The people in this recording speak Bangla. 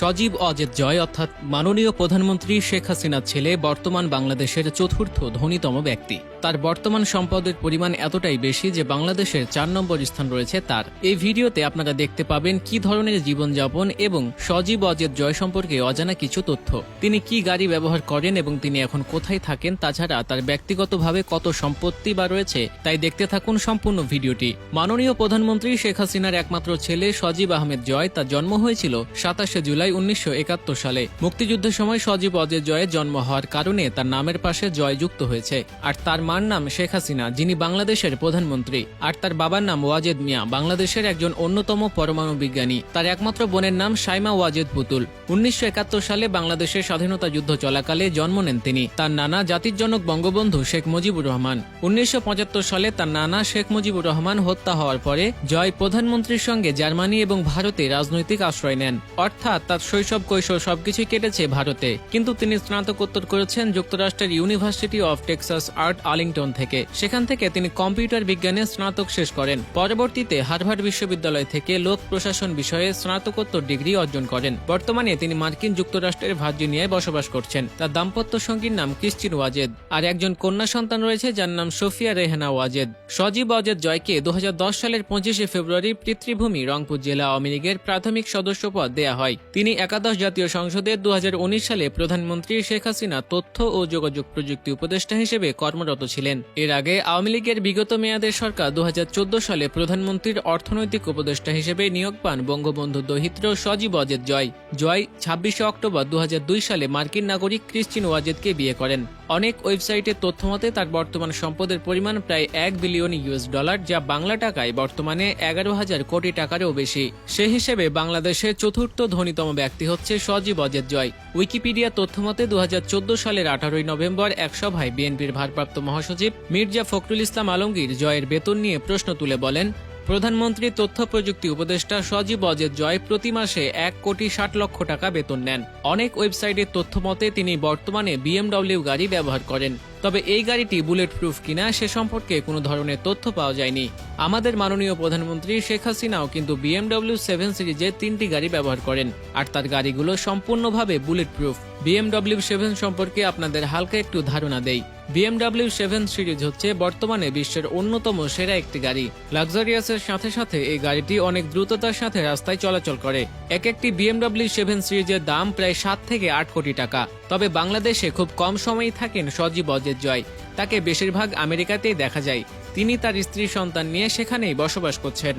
সজীব অজেদ জয় অর্থাৎ মাননীয় প্রধানমন্ত্রী শেখ হাসিনার ছেলে বর্তমান বাংলাদেশের চতুর্থ ধনীতম ব্যক্তি। তার বর্তমান সম্পদের পরিমাণ এতটাই বেশি যে বাংলাদেশের চার নম্বর স্থান রয়েছে তার। এই ভিডিওতে আপনারা দেখতে পাবেন কি ধরনের জীবনযাপন এবং সজীব অজেদ জয় সম্পর্কে অজানা কিছু তথ্য। তিনি কি গাড়ি ব্যবহার করেন এবং তিনি এখন কোথায় থাকেন তাছাড়া তার ব্যক্তিগতভাবে কত সম্পত্তি বা রয়েছে তাই দেখতে থাকুন সম্পূর্ণ ভিডিওটি। মাননীয় প্রধানমন্ত্রী শেখ হাসিনার একমাত্র ছেলে সজীব আহমেদ জয়, তার জন্ম হয়েছিল সাতাশে জুলাই উনিশশো একাত্তর সালে। মুক্তিযুদ্ধের সময় সজীব অজেদ জয়ের জন্ম হওয়ার কারণে তার নামের পাশে জয় যুক্ত হয়েছে। আর তার মার নাম শেখ হাসিনা, যিনি বাংলাদেশের প্রধানমন্ত্রী। আর তার বাবার নাম ওয়াজেদ মিয়া, বাংলাদেশের একজন অন্যতম পরমাণু বিজ্ঞানী। তার একমাত্র বোনের নাম সাইমা ওয়াজেদ পুতুল। উনিশশো একাত্তর সালে বাংলাদেশের স্বাধীনতা যুদ্ধ চলাকালে জন্ম নেন তিনি। তার নানা জাতির জনক বঙ্গবন্ধু শেখ মুজিবুর রহমান। উনিশশো পঁচাত্তর সালে তার নানা শেখ মুজিবুর রহমান হত্যা হওয়ার পরে জয় প্রধানমন্ত্রীর সঙ্গে জার্মানি এবং ভারতে রাজনৈতিক আশ্রয় নেন। অর্থাৎ তার শৈশব, কৈশোর সবকিছুই কেটেছে ভারতে। কিন্তু তিনি স্নাতকোত্তর করেছেন যুক্তরাষ্ট্রের university of Texas at Arlington থেকে। সেখান থেকে তিনি কম্পিউটার বিজ্ঞানে স্নাতক শেষ করেন। পরবর্তীতে হার্ভার্ড বিশ্ববিদ্যালয় থেকে লোক প্রশাসন বিষয়ে স্নাতকোত্তর ডিগ্রি অর্জন করেন। বর্তমানে তিনি মার্কিন যুক্তরাষ্ট্রের ভার্জিনিয়ায় বসবাস করছেন। তার দাম্পত্য সঙ্গীর নাম ক্রিস্টিন ওয়াজেদ। আর একজন কন্যা সন্তান রয়েছে যার নাম সোফিয়া রেহানা ওয়াজেদ। সজীব ওয়াজেদ জয়কে দু হাজার দশ সালের পঁচিশে ফেব্রুয়ারি পিতৃভূমি রংপুর জেলা আওয়ামী লীগের প্রাথমিক সদস্য পদ দেয়া হয়। তিনি একাদশ জাতীয় সংসদে দু হাজার উনিশ সালে প্রধানমন্ত্রী শেখ হাসিনা তথ্য ও যোগাযোগ প্রযুক্তি উপদেষ্টা হিসেবে কর্মরত ছিলেন। এর আগে আওয়ামী লীগের বিগত মেয়াদের সরকার দু হাজার চোদ্দ সালে প্রধানমন্ত্রীর অর্থনৈতিক উপদেষ্টা হিসেবে নিয়োগ পান বঙ্গবন্ধু দহিত্র সজীব অজেদ জয়। জয় ছাব্বিশে অক্টোবর দু হাজার দুই সালে মার্কিন নাগরিক ক্রিস্টিন ওয়াজেদকে বিয়ে করেন। অনেক ওয়েবসাইটের তথ্যমতে তার বর্তমান সম্পদের পরিমাণ প্রায় এক বিলিয়ন ইউএস ডলার, যা বাংলা টাকায় বর্তমানে এগারো হাজার কোটি টাকারও বেশি। সে হিসেবে বাংলাদেশের চতুর্থ ধনীতম ব্যক্তি হচ্ছে সজীব অজেদ জয়। উইকিপিডিয়া তথ্যমতে দু হাজার চোদ্দ সালের আঠারোই নভেম্বর এক সভায় বিএনপির ভারপ্রাপ্ত মহাসচিব মির্জা ফখরুল ইসলাম আলমগীর জয়ের বেতন নিয়ে প্রশ্ন তুলে বলেন প্রধানমন্ত্রী তথ্য প্রযুক্তি উপদেষ্টা সজীব অজেদ জয় প্রতি মাসে এক কোটি ষাট লক্ষ টাকা বেতন নেন। অনেক ওয়েবসাইটের তথ্য মতে তিনি বর্তমানে বিএমডব্লিউ গাড়ি ব্যবহার করেন। তবে এই গাড়িটি বুলেট প্রুফ কিনা সে সম্পর্কে কোনো ধরনের তথ্য পাওয়া যায়নি। আমাদের মাননীয় প্রধানমন্ত্রী শেখ হাসিনাও কিন্তু বিএমডব্লিউ সেভেন সিরিজের তিনটি গাড়ি ব্যবহার করেন আর তার গাড়িগুলো সম্পূর্ণভাবে বুলেট প্রুফ বিএমডব্লিউ সেভেন সম্পর্কে আপনাদের হালকা একটু ধারণা দেই। বিএমডব্লিউ সেভেন সিরিজ হচ্ছে বর্তমানে বিশ্বের অন্যতম সেরা একটি গাড়ি। লাক্সারিয়াসের সাথে সাথে এই গাড়িটি অনেক দ্রুততার সাথে রাস্তায় চলাচল করে। এক একটি বিএমডব্লিউ সেভেন সিরিজের দাম প্রায় সাত থেকে আট কোটি টাকা। তবে বাংলাদেশে খুব কম সময়ই থাকেন সজীব অজেদ জয়। তাকে বেশিরভাগ আমেরিকাতেই দেখা যায়। তিনি তার স্ত্রী সন্তান নিয়ে সেখানেই বসবাস করছেন।